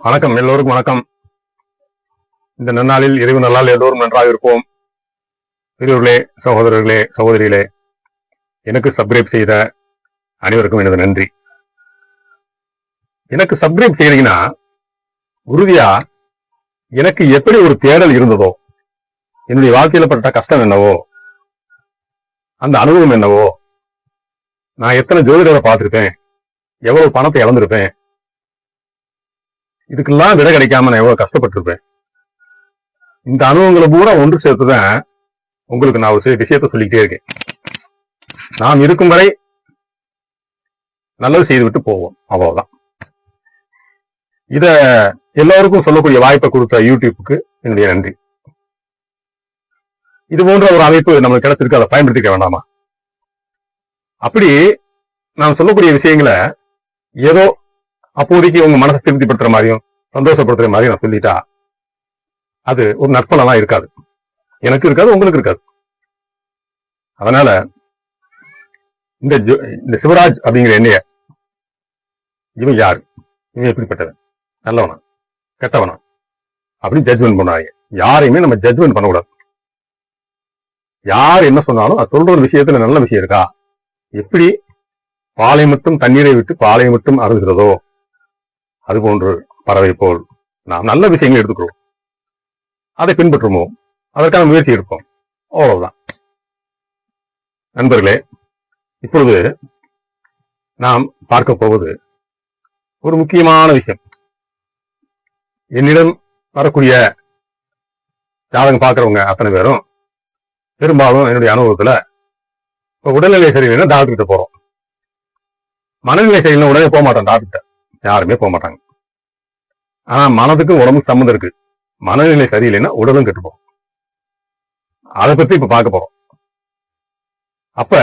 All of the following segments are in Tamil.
வணக்கம். எல்லோருக்கும் வணக்கம். இந்த நன்னாளில் இறைவு நல்லால் எல்லோரும் நன்றாக இருப்போம். பெரியவர்களே சகோதரர்களே சகோதரிகளே எனக்கு சப்ஸ்கிரைப் செய்த அனைவருக்கும் எனது நன்றி. எனக்கு சப்ஸ்கிரைப் செய்யறீங்கன்னா உறுதியா எனக்கு எப்படி ஒரு தேடல் இருந்ததோ என்னுடைய வாழ்க்கையில பட்ட கஷ்டம் என்னவோ அந்த அனுபவம் என்னவோ நான் எத்தனை ஜோதிடரை பார்த்திருப்பேன் எவ்வளவு பணத்தை இழந்திருப்பேன் இதுக்கெல்லாம் விடை கிடைக்காம நான் எவ்வளவு கஷ்டப்பட்டிருப்பேன். இந்த அனுபவங்களை பூரா ஒன்று சேர்த்துதான் உங்களுக்கு நான் ஒரு சில விஷயத்த சொல்லிக்கிட்டே இருக்கேன். நாம் இருக்கும் வரை நல்லது செய்துவிட்டு போவோம். அவ்வளவுதான். இத எல்லாருக்கும் சொல்லக்கூடிய வாய்ப்பை கொடுத்த யூடியூப்புக்கு என்னுடைய நன்றி. இது போன்ற ஒரு அமைப்பு நம்மளுக்கு கிடைச்சிருக்கு அதை பயன்படுத்திக்க வேண்டாமா? அப்படி நான் சொல்லக்கூடிய விஷயங்களை ஏதோ அப்போதைக்கு உங்க மனசை திருப்திப்படுத்துற மாதிரியும் சந்தோஷப்படுத்துற மாதிரி நான் சொல்லிட்டா அது ஒரு நற்பலனா இருக்காது. எனக்கு இருக்காது உங்களுக்கு இருக்காது. அதனால இந்த இந்த சிவராஜ் அப்படிங்கிற எண்ணெய இவன் யாரு? இவன் எப்படிப்பட்டவன்? நல்லவனா? கெட்டவனா? அப்படின்னு ஜட்ஜ்மெண்ட் பண்ணாங்க யாரையுமே நம்ம ஜட்ஜ்மெண்ட் பண்ணக்கூடாது. யார் என்ன சொன்னாலும் அது சொல்ற ஒரு விஷயத்துல நல்ல விஷயம் இருக்கா? எப்படி பாலை மட்டும் தண்ணீரை விட்டு பாலை மட்டும் அருந்துகிறதோ அதுபோன்று பறவை போல் நாம் நல்ல விஷயங்களை எடுத்துக்கிறோம். அதை பின்பற்றுவோம் அதற்கான முயற்சி எடுப்போம். அவ்வளவுதான். நண்பர்களே இப்பொழுது நாம் பார்க்க போவது ஒரு முக்கியமான விஷயம். என்னிடம் வரக்கூடிய ஜாதகம் பார்க்கறவங்க அத்தனை பேரும் பெரும்பாலும் என்னுடைய அனுபவத்துல இப்போ உடல்நிலை சரியில்லைன்னா டாக்டர்கிட்ட போறோம். மனநிலை சரியில்லைன்னா உடனே போக மாட்டோம் டாக்டர்கிட்ட. யாருமே போக மாட்டாங்க ஆனா மனதுக்கும் உடம்புக்கு சம்மந்தம் இருக்கு. மனநிலை சரியில்லைன்னா உடலும் கெட்டுப்போம் அதை பத்தி இப்ப பார்க்க போறோம். அப்ப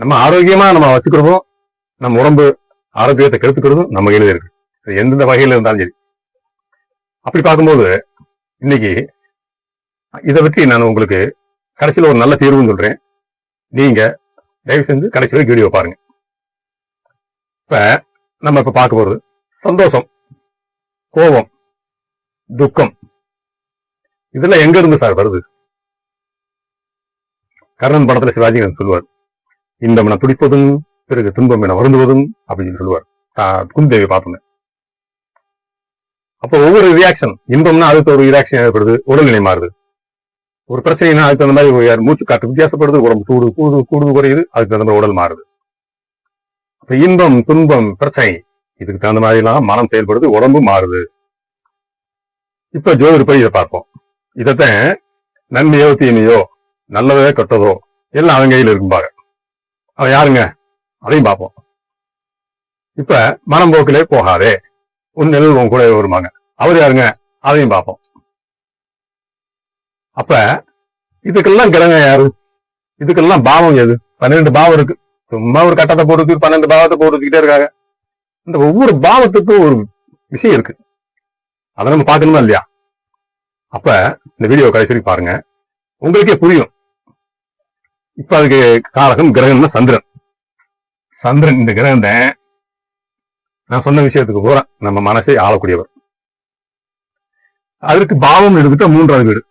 நம்ம ஆரோக்கியமா நம்ம வச்சுக்கிறதும் நம்ம உடம்பு ஆரோக்கியத்தை கெடுத்துக்கிறதும் நம்ம கையில இருக்கு. எந்தெந்த வகையில இருந்தாலும் சரி. அப்படி பார்க்கும்போது இன்னைக்கு இதை பற்றி நான் உங்களுக்கு கடைசியில் ஒரு நல்ல தீர்வுன்னு சொல்றேன். நீங்க தயவு செஞ்சு கடைசியில் வீடியோ பாருங்க. இப்ப நம்ம இப்ப பார்க்க போறது சந்தோஷம். கோபம் துக்கம். இதெல்லாம் எங்க இருந்து சார் வருது? கர்ணன் படத்துல சிவாஜி சொல்லுவார். இன்பம் என துடிப்பதும் பிறகு துன்பம் என வருந்துவதும் அப்படின்னு சொல்லுவார். குந்தேவி பார்த்தேன் அப்போ ஒவ்வொரு ரியாக்ஷன் இன்பம்னா அதுக்கு ஒரு ரியாக்ஷன் ஏற்படுது உடல்நிலை மாறுது. ஒரு பிரச்சனைனா அதுக்கு தகுந்த மாதிரி மூச்சு காற்று வித்தியாசப்படுது உடம்பு கூடு கூடு கூடுது குறையுது அதுக்கு தகுந்த மாதிரி உடல் மாறுது. அப்ப இன்பம் துன்பம் பிரச்சனை இதுக்கு தகுந்த மாதிரி எல்லாம் மனம் செயல்படுது உடம்பு மாறுது. இப்ப ஜோதிர் போய் இதை பார்ப்போம். இதைத்தான் நன்மையோ தீமையோ நல்லதோ கெட்டதோ எல்லாம் அவன் கையில் இருக்கும்பாங்க. அவன் யாருங்க? அதையும் பார்ப்போம். இப்ப மனம் போக்கிலே போகாதே. உன் நிழல் உன் கூட வருவாங்க அவர் யாருங்க? அதையும் பார்ப்போம். அப்ப இதுக்கெல்லாம் கிழங்க யாரு? இதுக்கெல்லாம் பாவம் எது? பன்னிரெண்டு பாவம் இருக்கு. சும்மா ஒரு கட்டத்தை போட்டு பன்னெண்டு பாவத்தை போட்டு வச்சுக்கிட்டே இருக்காங்க. இந்த ஒவ்வொரு பாவத்துக்கும் ஒரு விஷயம் இருக்கு. அதை நம்ம பார்க்கணுமா இல்லையா? அப்ப இந்த வீடியோ கடைசி பாருங்க. உங்களுக்கே புரியும். இப்ப அதுக்கு காரகம் கிரகம்னா சந்திரன். சந்திரன் இந்த கிரகம் தான் நான் சொன்ன விஷயத்துக்கு போறேன் நம்ம மனசை ஆளக்கூடியவர். அதற்கு பாவம் எடுத்துட்டா மூன்றாவது வீடு.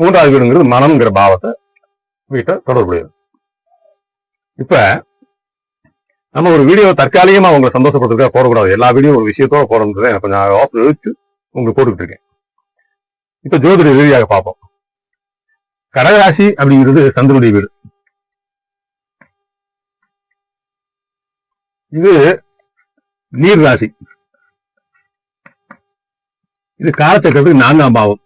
மூன்றாவது வீடுங்கிறது மனம்ங்கிற பாவத்தை வீட்டை தொடர்புடையது. இப்ப நம்ம ஒரு வீடியோ தற்காலிகமா உங்களை சந்தோஷப்படுறதுக்காக போடக்கூடாது. எல்லா வீடியோ ஒரு விஷயத்தோட போடணுன்றதை எனக்கு கொஞ்சம் யோசனை யோசிச்சு உங்களுக்கு போட்டுக்கிட்டு இருக்கேன். இப்ப ஜோதிட ரீதியாக பார்ப்போம். கடகராசி அப்படிங்கிறது சந்திரனுடைய வீடு. இது நீர் ராசி. இது காலச்சக்கரத்துக்கு நான்காம் பாவம்.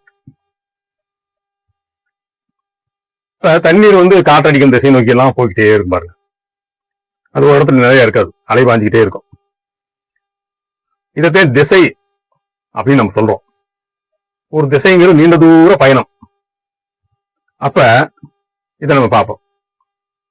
தண்ணீர் வந்து காற்றடிக்கும் திசை நோக்கி எல்லாம் போய்கிட்டே இருக்கும் பாருங்க. அது ஒரு இடத்துல நிறைய இருக்காது. அலைபாஞ்சிக்கிட்டே இருக்கும். இதைத்தான் திசை அப்படின்னு நம்ம சொல்றோம். ஒரு திசைங்கிறது நீண்ட தூர பயணம். அப்ப இதை நம்ம பார்ப்போம்.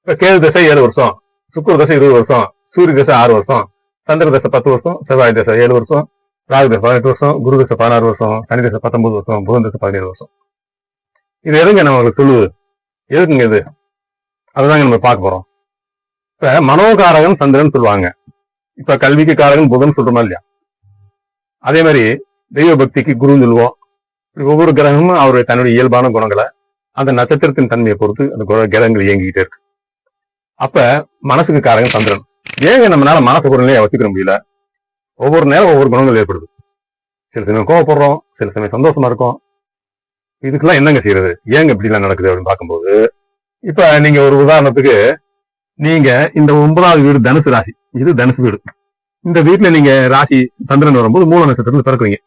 இப்ப கேது திசை ஏழு வருஷம் சுக்கர திசை இருபது வருஷம் சூரிய திசை ஆறு வருஷம் சந்திர திசை பத்து வருஷம் செவ்வாய் திசை ஏழு வருஷம் ராகு திசை பதினெட்டு வருஷம் குரு திசை பதினாறு வருஷம் சனி திசை பத்தொன்பது வருஷம் புதன் திசை பதினேழு வருஷம். இது எதுங்க நம்மளுக்கு சொல்லுது? எதுக்குங்க இது? அதுதாங்க நம்ம பார்க்க போறோம். இப்ப மனோகாரகன் சந்திரன் சொல்லுவாங்க. இப்ப கல்விக்கு காரகன் புதன் சொல்றோமா இல்லையா? அதே மாதிரி தெய்வ பக்திக்கு குருன்னு சொல்லுவோம். ஒவ்வொரு கிரகமும் அவருடைய தன்னுடைய இயல்பான குணங்களை அந்த நட்சத்திரத்தின் தன்மையை பொறுத்து அந்த குர- கிரகங்கள் இயங்கிக்கிட்டே இருக்கு. அப்ப மனசுக்கு காரகம் சந்திரன். ஏங்க நம்மளால மனசு ஒரு நிலையை வச்சுக்க முடியல? ஒவ்வொரு நேரம் ஒவ்வொரு குணங்கள் ஏற்படுது. சில சமயம் கோவப்படுறோம் சில சமயம் சந்தோஷமா இருக்கும். இதுக்கெல்லாம் என்னங்க செய்யறது? ஏங்க இப்படி எல்லாம் நடக்குது அப்படின்னு பார்க்கும்போது இப்ப நீங்க ஒரு உதாரணத்துக்கு நீங்க இந்த ஒன்பதாவது வீடு தனுசு ராசி. இது தனுசு வீடு. இந்த வீட்டுல நீங்க ராசி சந்திரன் வரும்போது மூல நட்சத்திரத்துல பிறக்குறீங்க.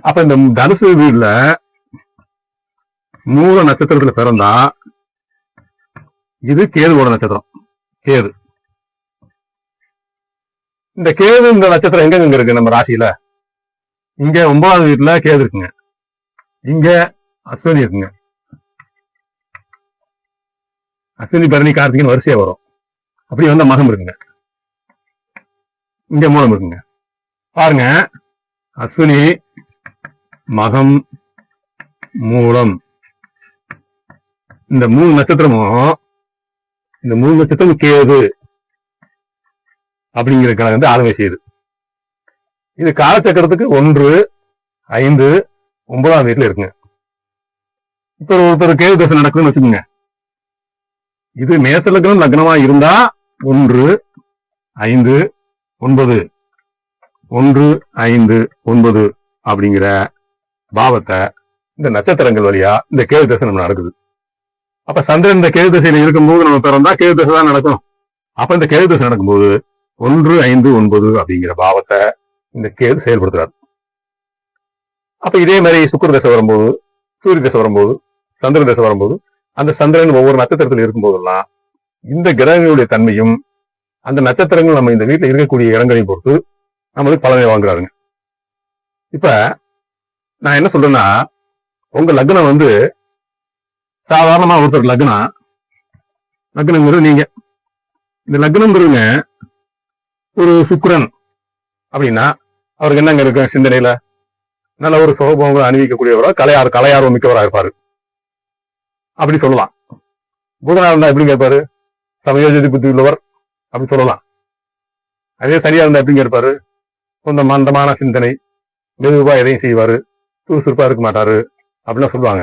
அப்ப இந்த தனுசு வீடுல மூல நட்சத்திரத்துல பிறந்தா இது கேதுவோட நட்சத்திரம். கேது. இந்த கேது இந்த நட்சத்திரம் எங்க இருக்கு நம்ம ராசியில? இங்க ஒன்பதாவது வீட்டுல கேது இருக்குங்க. இங்க அஸ்வினி இருக்குங்க. அஸ்வினி பரணி கார்த்திகன் வரிசையா வரும். அப்படி வந்த மகம் இருக்குங்க. இங்க மூலம் இருக்குங்க. பாருங்க. அஸ்வினி மகம் மூலம். இந்த மூணு நட்சத்திரமும் இந்த மூணு நட்சத்திரம் கேது அப்படிங்கிற கணக்கு வந்து ஆளுமை செய்யுது. இது காலச்சக்கரத்துக்கு ஒன்று ஐந்து ஒன்பதாம் வீட்டுல இருக்குங்க. இப்ப ஒருத்தர் கேது தசை நடக்குதுன்னு வச்சுக்கோங்க. இது மேச லக்னம் லக்னமா இருந்தா ஒன்று ஐந்து ஒன்பது. ஒன்று ஐந்து ஒன்பது அப்படிங்கிற பாவத்தை இந்த நட்சத்திரங்கள் வழியா இந்த கேது தசை நம்ம நடக்குது. அப்ப சந்திரன் இந்த கேது திசையில இருக்கும்போது நம்ம பிறந்தா கேது திசை தான் நடக்கும். அப்ப இந்த கேது திசை நடக்கும்போது ஒன்று ஐந்து ஒன்பது அப்படிங்கிற பாவத்தை இந்த கேது செயல்படுத்துறாரு. அப்ப இதே மாதிரி சுக்கர தசை வரும்போது சூரிய தசை வரும்போது சந்திர தசை வரும்போது அந்த சந்திரன் ஒவ்வொரு நட்சத்திரத்தில் இருக்கும்போதெல்லாம் இந்த கிரகங்களுடைய தன்மையும் அந்த நட்சத்திரங்கள் நம்ம இந்த வீட்டில் இருக்கக்கூடிய இடங்களையும் பொறுத்து நம்மளுக்கு பலனை வாங்குறாருங்க. இப்ப நான் என்ன சொல்றேன்னா உங்க லக்னம் வந்து சாதாரணமா ஒருத்தர் லக்னம் லக்னங்கிறது நீங்க. இந்த லக்னங்கிறவங்க ஒரு சுக்கரன் அப்படின்னா அவருக்கு என்னங்க இருக்கு சிந்தனையில? நல்ல ஒரு சுகபோகங்களை அணிவிக்கக்கூடியவரா கலையார் கலையார்வம் மிக்கவராக இருப்பாரு. அப்படி சொல்லலாம். புதனா இருந்தா எப்படி கேட்பாரு? சமயோஜதி புத்தி உள்ளவர் அப்படி சொல்லலாம். அதே சரியா இருந்தா எப்படிங்க கேட்பாரு? கொஞ்சம் மந்தமான சிந்தனை மெதுவா எதையும் செய்வாரு சுறுசுறுப்பா இருக்க மாட்டாரு அப்படிலாம் சொல்லுவாங்க.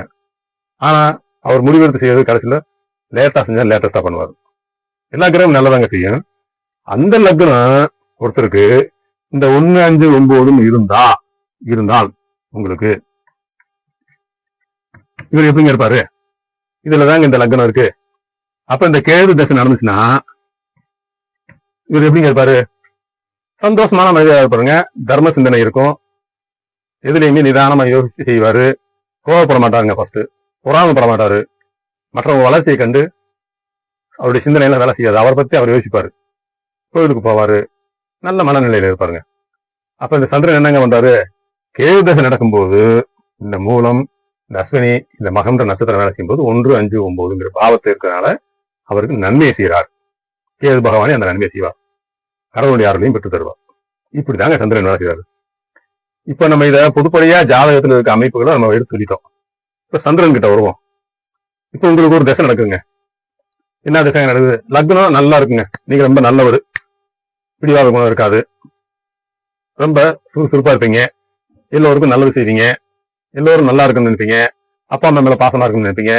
ஆனா அவர் முடிவெடுத்து செய்யறது கடைசியில லேட்டா செஞ்சா லேட்டஸ்டா பண்ணுவார். எல்லா கிரகம் நல்லதாங்க செய்யும். அந்த லக்னம் ஒருத்தருக்கு இந்த ஒன்னு அஞ்சு ஒன்பதும் இருந்தா இருந்தால் உங்களுக்கு. இவர் எப்படிங்க இருப்பாரு இதுலதாங்க இந்த லக்னம் இருக்கு. அப்ப இந்த கேது தசை நடந்துச்சுன்னா இவர் எப்படிங்க இருப்பாரு? சந்தோஷமான மனிதராக இருப்பாருங்க தர்ம சிந்தனை இருக்கும். எதுலையுமே நிதானமா யோசிச்சு செய்வாரு. கோவப்பட மாட்டாருங்க ஃபர்ஸ்ட் பொறாமப்பட மாட்டாரு. மற்றவங்க வளர்ச்சியை கண்டு அவருடைய சிந்தனையில வேலை செய்யாது. அவரை பத்தி அவர் யோசிப்பாரு. கோயிலுக்கு போவாரு. நல்ல மனநிலையில இருப்பாருங்க. அப்ப இந்த சந்திரன் என்னங்க வந்தாரு கேது தசை நடக்கும்போது இந்த மூலம் இந்த அஸ்வினி இந்த மகன்ற நட்சத்திரம் வேலை செய்யும்போது ஒன்று அஞ்சு ஒன்பதுங்கிற பாவத்தை இருக்கிறதுனால அவருக்கு நன்மையை செய்கிறார். கேது பகவானே அந்த நன்மையை செய்வார். கடவுளுடைய அருளையும் பெற்று தருவார். இப்படி தாங்க சந்திரன் வேலை செய்வார் இப்ப நம்ம இதை பொதுப்படையா ஜாதகத்துல இருக்க அமைப்புகளை நம்ம எடுத்து சொல்லிட்டோம். இப்ப சந்திரன் கிட்ட வருவோம். இப்ப உங்களுக்கு ஒரு திசை நடக்குங்க. என்ன திசை நடக்குது? லக்னம் நல்லா இருக்குங்க. நீங்க ரொம்ப நல்லவர். பிடிவாத குணம் இருக்காது. ரொம்ப சுறுசுறுப்பா இருப்பீங்க. எல்லோருக்கும் நல்லது செய்வீங்க. எல்லோரும் நல்லா இருக்குன்னு நினைப்பீங்க. அப்பா அம்மா மேல பாசமா இருக்குன்னு நினைப்பீங்க.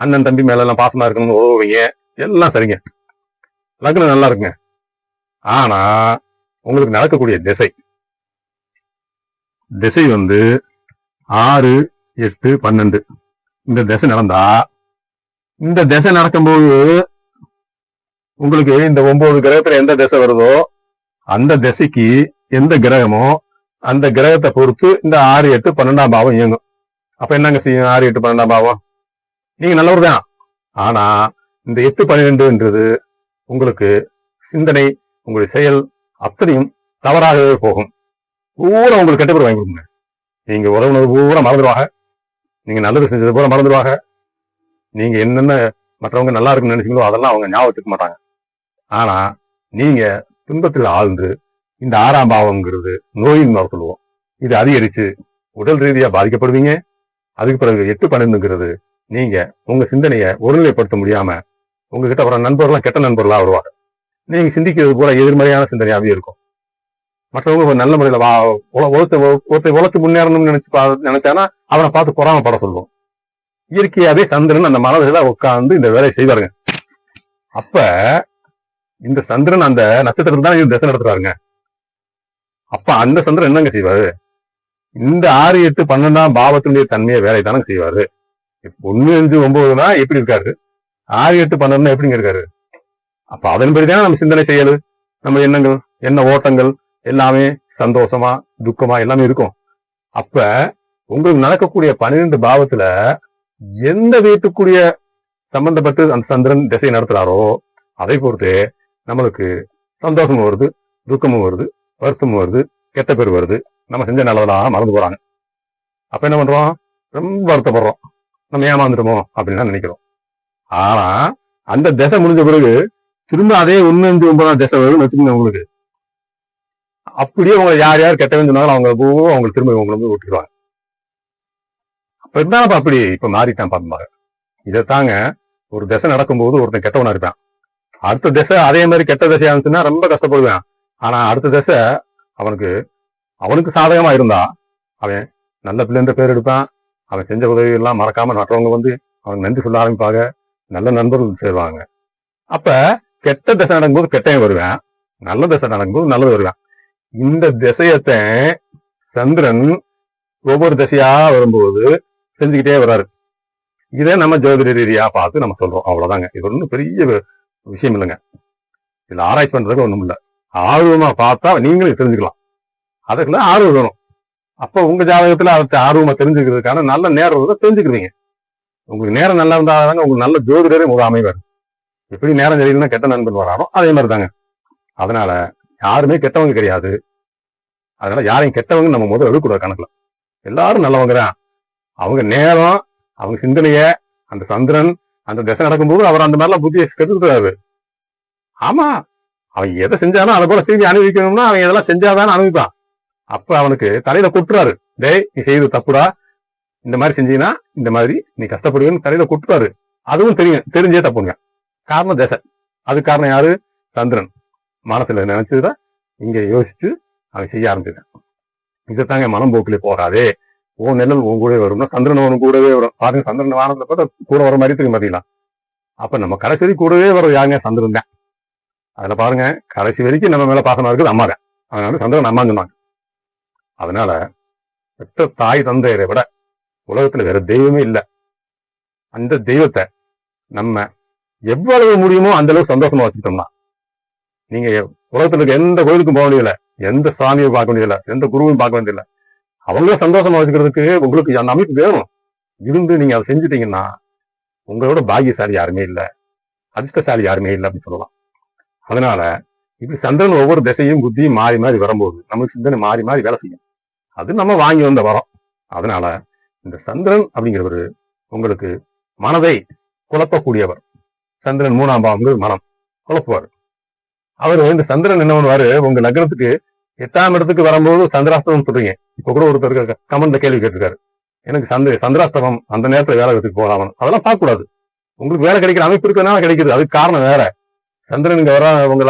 அண்ணன் தம்பி மேல எல்லாம் பாசமா இருக்கணும்னு உதவுவீங்க எல்லாம் சரிங்க. லக்னம் நல்லா இருக்குங்க. ஆனா உங்களுக்கு நடக்கக்கூடிய திசை. திசை வந்து ஆறு எட்டு பன்னெண்டு. இந்த திசை நடந்தா இந்த திசை நடக்கும்போது உங்களுக்கு இந்த ஒன்பது கிரகத்துல எந்த திசை வருதோ அந்த திசைக்கு எந்த கிரகமோ அந்த கிரகத்தை பொறுத்து இந்த ஆறு எட்டு பன்னெண்டாம் பாவம் இயங்கும். அப்ப என்னங்க செய்யும்? ஆறு எட்டு பன்னெண்டாம் பாவம்? நீங்க நல்லவர் தான். ஆனா இந்த எட்டு பன்னிரெண்டுன்றது உங்களுக்கு சிந்தனை உங்களுடைய செயல் அத்தனையும் தவறாகவே போகும். பூரா உங்களுக்கு கெட்ட பேர் வாங்கி கொடுங்க. நீங்க உறவுனது பூரா மறந்துடுவாங்க. நீங்க நல்லது செஞ்சது பூரா மறந்துடுவாங்க. நீங்க என்னென்ன மற்றவங்க நல்லா இருக்குன்னு நினைச்சீங்களோ அதெல்லாம் அவங்க ஞாபகத்துக்க மாட்டாங்க. ஆனா நீங்க துன்பத்தில் ஆழ்ந்து இந்த ஆறாம் பாவம்ங்கிறது நோயின் சொல்லுவோம் இது அதிகரிச்சு உடல் ரீதியா பாதிக்கப்படுவீங்க. அதுக்கு பிறகு எட்டு பன்னெண்டுங்கிறது நீங்க உங்க சிந்தனையை ஒருநிலைப்படுத்த முடியாம உங்ககிட்ட வர நண்பர்கள்லாம் கெட்ட நண்பர்களா வருவாங்க. நீங்க சிந்திக்கிறது கூட எதிர்மறையான சிந்தனையாவே இருக்கும். மற்றவங்க நல்ல முறையில வா உல- ஒருத்த ஒருத்தர் முன்னேறணும்னு நினைச்சு நினைச்சானா அவனை பார்த்து பொறாமப்பட சொல்லுவோம். இயற்கையாவே சந்திரன் அந்த மனதில உட்கார்ந்து இந்த வேலையை செய்வாருங்க. அப்ப இந்த சந்திரன் அந்த நட்சத்திரத்துல தான் இவர் திசை நடத்துறாருங்க. அப்ப அந்த சந்திரன் என்னங்க செய்வாரு? இந்த ஆறு எட்டு பன்னெண்டாம் பாவத்தினுடைய தன்மையை வேலை தானே செய்வாரு. இப்ப ஒண்ணு அஞ்சு ஒன்பதுனா எப்படி இருக்காரு? ஆறு எட்டு பன்னெண்டுனா எப்படிங்க இருக்காரு? அப்ப அதன்படிதான் நம்ம சிந்தனை செய்யலு நம்ம எண்ணங்கள் என்ன ஓட்டங்கள் எல்லாமே சந்தோஷமா துக்கமா எல்லாமே இருக்கும். அப்ப உங்களுக்கு நடக்கக்கூடிய பன்னிரெண்டு பாவத்துல எந்த வீட்டுக்குரிய சம்பந்தப்பட்டு அந்த சந்திரன் திசை நடத்துறாரோ அதை பொறுத்து நம்மளுக்கு சந்தோஷமும் வருது துக்கமும் வருது. வருத்தம் வருது கெட்ட பேர் வருது. நம்ம செஞ்ச நல்லதெல்லாம் மறந்து போறாங்க. அப்ப என்ன பண்றோம்? ரொம்ப வருத்தப்படுறோம். நம்ம ஏமாந்துட்டோமோ அப்படின்னு நினைக்கிறோம். ஆனா அந்த திசை முடிஞ்ச பிறகு திரும்ப அதே ஒண்ணு அஞ்சு ஒன்பதாம் திசை வரும்னு வச்சுக்கோங்க உங்களுக்கு. அப்படியே உங்களை யார் யார் கெட்டவன் சொன்னாலும் அவங்க பூரா அவங்களுக்கு திரும்ப உங்களை வந்து விட்டுருவாங்க. அப்ப இருந்தாலும் அப்படி இப்ப மாறிட்டான் பாப்பாங்க இதைத்தாங்க ஒரு திசை நடக்கும்போது ஒருத்தன் கெட்டவனா இருப்பான். அடுத்த திசை அதே மாதிரி கெட்ட திசையா இருந்துச்சுன்னா ரொம்ப கஷ்டப்படுவேன். ஆனா அடுத்த தசை அவனுக்கு அவனுக்கு சாதகமா இருந்தா அவன் நல்ல பிள்ளைன்ற பேர் எடுப்பான். அவன் செஞ்ச உதவி எல்லாம் மறக்காம மற்றவங்க வந்து அவனுக்கு நன்றி சொல்ல ஆரம்பிப்பாங்க. நல்ல நண்பர்கள் சேருவாங்க. அப்ப கெட்ட திசை நடக்கும்போது கெட்டவன் வருவேன். நல்ல திசை நடக்கும்போது நல்லது வருவேன். இந்த திசையத்தை சந்திரன் ஒவ்வொரு திசையா வரும்போது செஞ்சுக்கிட்டே வர்றாரு. இதே நம்ம ஜோதிட ரீதியா பார்த்து நம்ம சொல்றோம். அவ்வளவுதாங்க. இது ஒன்றும் பெரிய விஷயம் இல்லைங்க. இதுல ஆராய்ச்சி பண்றதுக்கு ஒண்ணும் இல்லை. ஆர்வமா பார்த்தா நீங்களும் தெரிஞ்சுக்கலாம். அதுக்குள்ள ஆர்வம் வேணும். அப்ப உங்க ஜாதகத்துல அவர்கிட்ட ஆர்வமா தெரிஞ்சுக்கிறதுக்கான நல்ல நேரம் தெரிஞ்சுக்கிறீங்க உங்களுக்கு நேரம் நல்லா இருந்தாதாங்க உங்களுக்கு நல்ல ஜோதிடரே முக அமைவார். எப்படி நேரம் சரியில்லைன்னா கெட்ட நண்பன் வராரோ அதே மாதிரி தாங்க அதனால யாருமே கெட்டவங்க கிடையாது. அதனால யாரையும் கெட்டவங்க நம்ம முதல்ல எடுக்கூடாது கணக்குல. எல்லாரும் நல்லவங்க தான். அவங்க நேரம் அவங்க சிந்தனைய அந்த சந்திரன் அந்த திசை நடக்கும்போது அவர் அந்த மாதிரிலாம் புத்தியை கெடுத்துக்கிறாரு. ஆமா அவன் எதை செஞ்சாலும் அதை போல திரும்பி அனுபவிக்கணும்னா அவன் இதெல்லாம் செஞ்சாதான் அனுபவிப்பான். அப்ப அவனுக்கு தலையில கொட்டுறாரு. டேய் நீ செய்து தப்புடா. இந்த மாதிரி செஞ்சீங்கன்னா இந்த மாதிரி. நீ கஷ்டப்படுவேன்னு தலையில கொட்டுறாரு. அதுவும் தெரியும். தெரிஞ்சே தப்புங்க காரணம் தசை அது காரணம் யாரு? சந்திரன். மனசுல நினைச்சதுதான் இங்க யோசிச்சு அவன் செய்ய ஆரம்பிச்சிருக்கான் இதைத்தாங்க மனம் போக்கிலே போகாதே. ஓ நிழல் உன் கூடவே வரும்னா சந்திரன் உன் கூடவே வரும். பாருங்க சந்திரன் வானத்தை பார்த்தா கூட வர மாதிரி தெரியும் பாத்தீங்களா? அப்ப நம்ம கடைசி கூடவே வர யாருங்க? சந்திரன் தான். அதுல பாருங்க கடைசி வரைக்கும் நம்ம மேல பாசமா இருக்குது அம்மா தான் அதனால சந்திரன் அம்மா சொன்னாங்க. அதனால பெற்ற தாய் தந்தையரை விட உலகத்துல வேற தெய்வமே இல்லை. அந்த தெய்வத்தை நம்ம எவ்வளவு முடியுமோ அந்த அளவுக்கு சந்தோஷமா வச்சுக்கிட்டோம்னா நீங்க உலகத்துல இருக்க எந்த கோயிலுக்கும் போக வேண்டியதில்லை எந்த சாமியை பார்க்க வேண்டியதில்லை எந்த குருவும் பார்க்க வேண்டியதில்லை. அவங்கள சந்தோஷமா வச்சுக்கிறதுக்கு உங்களுக்கு அந்த அமைப்பு வேணும். இருந்து நீங்க அதை செஞ்சுட்டீங்கன்னா உங்களோட பாக்கியசாலி யாருமே இல்லை அதிர்ஷ்டசாலி யாருமே இல்லை அப்படின்னு சொல்லலாம். அதனால இப்படி சந்திரன் ஒவ்வொரு திசையும் புத்தியும் மாறி மாறி வரும்போது நமக்கு சிந்தனை மாறி மாறி வேலை செய்யும். அது நம்ம வாங்கி வந்த வரோம். அதனால இந்த சந்திரன் அப்படிங்கிறவர் உங்களுக்கு மனதை குழப்பக்கூடியவர். சந்திரன் மூணாம் பாவம் மனம். குழப்புவார். அவர் இந்த சந்திரன் என்ன பண்ணுவாரு? உங்க லக்னத்துக்கு எட்டாம் இடத்துக்கு வரும்போது சந்திராஷ்டமம் சொல்றீங்க. இப்ப கூட ஒருத்தர் கமெண்ட்ல கேள்வி கேட்டிருக்காரு. எனக்கு சந்திர சந்திராஷ்டமம் அந்த நேரத்துல வேலை இடத்துக்கு போகலாம் அதெல்லாம் பார்க்க கூடாது உங்களுக்கு வேலை கிடைக்கிற அமைப்பு இருக்கிறதுனால கிடைக்குது அதுக்கு காரணம் வேற. சந்திரன் இங்க வர உங்க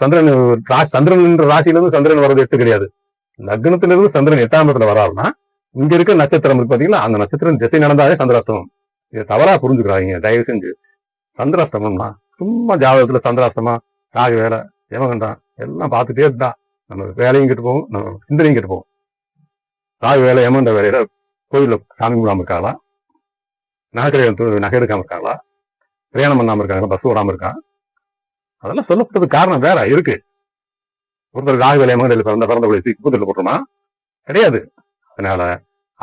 சந்திரன் ரா- சந்திரன் என்ற ராசியில இருந்து சந்திரன் வர்றது எட்டு கிடையாது. லக்னத்துல இருந்து சந்திரன் எட்டாம் இடத்துல வராருன்னா இங்க இருக்க நட்சத்திரம் இருக்கு பாத்தீங்களா? அந்த நட்சத்திரம் திசை நடந்தாலே சந்திராஷ்டமம். இதை தவறா புரிஞ்சுக்கிறாங்க தயவு செஞ்சு. சந்திராஷ்டமம்னா சும்மா ஜாதகத்துல சந்திராஷ்டமா ராகு வேலை யமகண்டம் எல்லாம் பார்த்துட்டே இருந்தா நம்ம வேலையும் கிட்ட போகும் நம்ம சிந்தனையும் கிட்ட போவோம் ராகு வேலை யமகண்ட வேலையில கோயிலில் சாமி கும்பிடாம இருக்காங்களா நகை நகை எடுக்காம இருக்காங்களா பிரயாணம் பண்ணாம இருக்காங்க பஸ் ஓடாம இருக்கான். அதெல்லாம் சொல்லப்பட்டது காரணம் வேற இருக்கு. ஒருத்தர் ராகு வேலை பிறந்த பிறந்த போய் தூக்கி கூத்துல கிடையாது. அதனால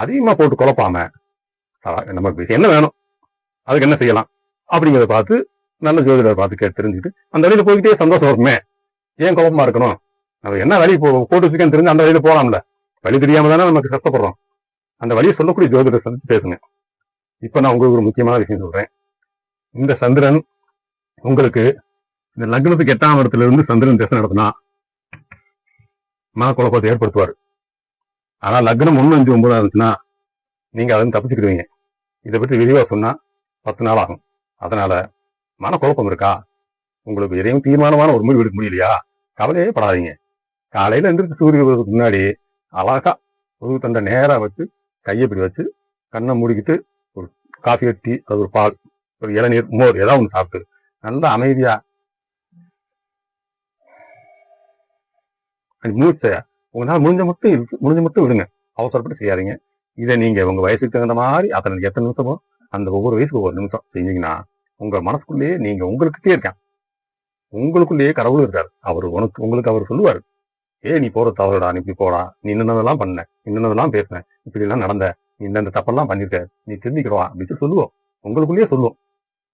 அதிகமா போட்டு குழப்பாம நமக்கு என்ன வேணும்? அதுக்கு என்ன செய்யலாம்? அப்படிங்கிறத பார்த்து நல்ல ஜோதிடர் பார்த்து தெரிஞ்சுக்கிட்டு அந்த வழியில போய்கிட்டே சந்தோஷம் இருக்குமே ஏன் குழப்பமா இருக்கணும்? நம்ம என்ன வழி போ போட்டு வச்சுக்கன்னு தெரிஞ்சு அந்த வழியில போகலாம்ல வழி தெரியாம தானே நமக்கு கஷ்டப்படுறோம். அந்த வழியை சொல்லக்கூடிய ஜோதிடர் சந்தித்து பேசுங்க. இப்ப நான் உங்களுக்கு ஒரு முக்கியமான விஷயம் சொல்றேன். இந்த சந்திரன் உங்களுக்கு இந்த லக்னத்துக்கு எட்டாம் இடத்துல இருந்து சந்திரன் திசை நடத்தினா மனக்குழப்பத்தை ஏற்படுத்துவார். ஆனா லக்னம் ஒன்று அஞ்சு ஒன்பதா இருந்துச்சுன்னா நீங்க அதை தப்பிச்சுக்கிடுவீங்க. இதை பற்றி விரிவா சொன்னா பத்து நாள் ஆகும். அதனால மனக்குழப்பம் இருக்கா? உங்களுக்கு எதையும் தீர்மானமான ஒரு முடிவு எடுக்க முடியலையா? கவலையே படாதீங்க. காலையில எந்திரிச்சு சூரிய உதயத்துக்கு முன்னாடி அழகா ஒரு தண்டை நேரா வச்சு கையை இப்படி வச்சு கண்ணை மூடிக்கிட்டு ஒரு காஃபி டீ அது ஒரு பால் ஒரு இளநீர் மோர் ஏதாவது ஒன்று சாப்பிட்டு நல்லா அமைதியா. அது மூச்சை உங்களால் முடிஞ்ச மட்டும் முடிஞ்ச மட்டும் விடுங்க. அவசரப்பட்டு செய்யாதீங்க. இதை நீங்க உங்க வயசுக்கு தகுந்த மாதிரி அத்தனை எத்தனை நிமிஷமோ அந்த ஒவ்வொரு வயசுக்கு ஒவ்வொரு நிமிஷம் செஞ்சீங்கன்னா உங்க மனசுக்குள்ளேயே நீங்க உங்களுக்கிட்டே இருக்கான் உங்களுக்குள்ளேயே கடவுள் இருக்காரு. அவர் உனக்கு உங்களுக்கு அவர் சொல்லுவாரு. ஏ நீ போற தவறுடா நீ இப்படி போடா. நீ இன்னதெல்லாம் பண்ண. இன்னதெல்லாம் பேசுன. இப்படி எல்லாம் நடந்த. நீ இந்த தப்பெல்லாம் பண்ணிருக்க நீ திருந்திக்கிறவா அப்படின்னு சொல்லுவோம். உங்களுக்குள்ளேயே சொல்லுவோம்.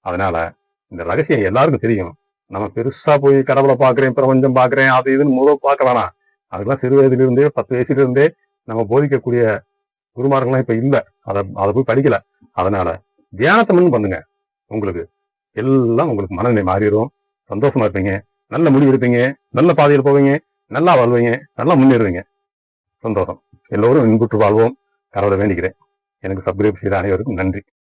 அதனால இந்த ரகசியம் எல்லாருக்கும் தெரியும். நம்ம பெருசா போய் கடவுளை பாக்குறேன் பிரபஞ்சம் பாக்குறேன் அது இதுன்னு முதல் பார்க்க வேணாம் அதுக்கெல்லாம் சிறு வயதுல இருந்தே பத்து வயசுல இருந்தே நம்ம போதிக்கக்கூடிய குருமார்கள்லாம் இப்ப இல்லை. அதை அதை போய் படிக்கல. அதனால தியானத்தை மட்டும் பண்ணுங்க. உங்களுக்கு எல்லாம் உங்களுக்கு மனநிலை மாறிடும். சந்தோஷமா இருப்பீங்க. நல்ல முடிவு எடுப்பீங்க. நல்ல பாதையில் போவீங்க. நல்லா வாழ்வீங்க. நல்லா முன்னேறுவீங்க. சந்தோஷம். எல்லோரும் இன்புற்று வாழ்வோம். கடவுளை வேண்டிக்கிறேன். எனக்கு சப்ஸ்கிரைப் செய்த அனைவருக்கும் நன்றி.